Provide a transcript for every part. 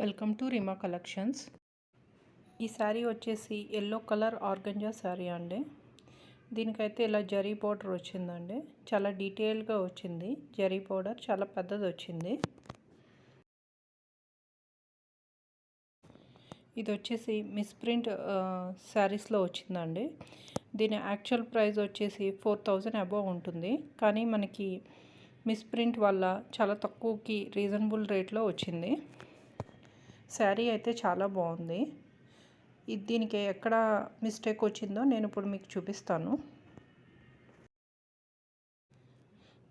Welcome to రిమా collections. ఈ శారీ వచ్చేసి yellow colour organza sari అండి. దీనికైతే ఇలా జరీ పౌడర్ వచ్చిందండి. చాలా డీటెయిల్గా వచ్చింది. జరీ పౌడర్ చాలా పెద్దది వచ్చింది. ఇది వచ్చేసి మిస్ప్రింట్ శారీస్లో వచ్చిందండి. దీని యాక్చువల్ ప్రైస్ వచ్చేసి ఫోర్ థౌజండ్ అబోవ్ ఉంటుంది. కానీ మనకి మిస్ప్రింట్ వల్ల చాలా తక్కువకి రీజనబుల్ రేట్లో వచ్చింది. శారీ అయితే చాలా బాగుంది. ఇది దీనికి ఎక్కడ మిస్టేక్ వచ్చిందో నేను ఇప్పుడు మీకు చూపిస్తాను.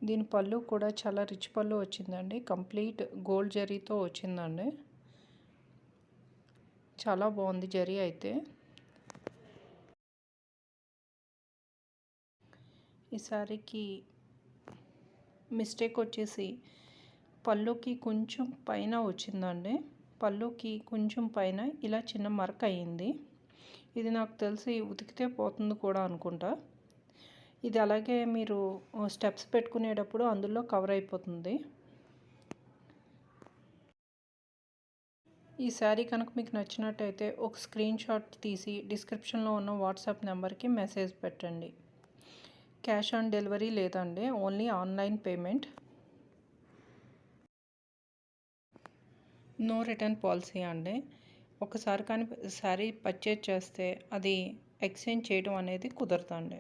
దీని పళ్ళు కూడా చాలా రిచ్ పళ్ళు వచ్చిందండి. కంప్లీట్ గోల్డ్ జరీతో వచ్చిందండి. చాలా బాగుంది జరీ అయితే. ఈ శారీకి మిస్టేక్ వచ్చేసి పళ్ళుకి కొంచెం పైన వచ్చిందండి. పళ్ళుకి కొంచెం పైన ఇలా చిన్న మరక అయ్యింది ఇది నాకు తెలిసి ఉతికితే పోతుంది కూడా అనుకుంటా. ఇది అలాగే మీరు స్టెప్స్ పెట్టుకునేటప్పుడు అందులో కవర్ అయిపోతుంది. ఈ శారీ కనుక మీకు నచ్చినట్టయితే ఒక స్క్రీన్ షాట్ తీసి డిస్క్రిప్షన్లో ఉన్న వాట్సాప్ నెంబర్కి మెసేజ్ పెట్టండి. క్యాష్ ఆన్ డెలివరీ లేదండి only online payment. No return policy అండి. ఒకసారి కానీ శారీ పర్చేజ్ చేస్తే అది ఎక్స్చేంజ్ చేయడం అనేది కుదరదండి.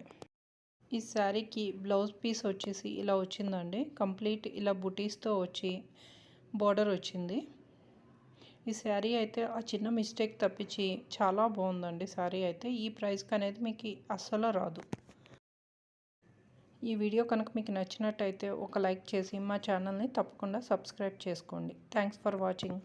ఈ శారీకి బ్లౌజ్ పీస్ వచ్చేసి ఇలా వచ్చిందండి. కంప్లీట్ ఇలా బుటీస్తో వచ్చి బార్డర్ వచ్చింది. ఈ శారీ అయితే ఆ చిన్న మిస్టేక్ తప్పించి చాలా బాగుందండి. శారీ అయితే ఈ ప్రైస్కి అనేది మీకు అస్సలు రాదు. ఈ వీడియో కనుక మీకు నచ్చినట్టయితే ఒక లైక్ చేసి మా ఛానల్ని తప్పకుండా సబ్స్క్రైబ్ చేసుకోండి. Thanks for watching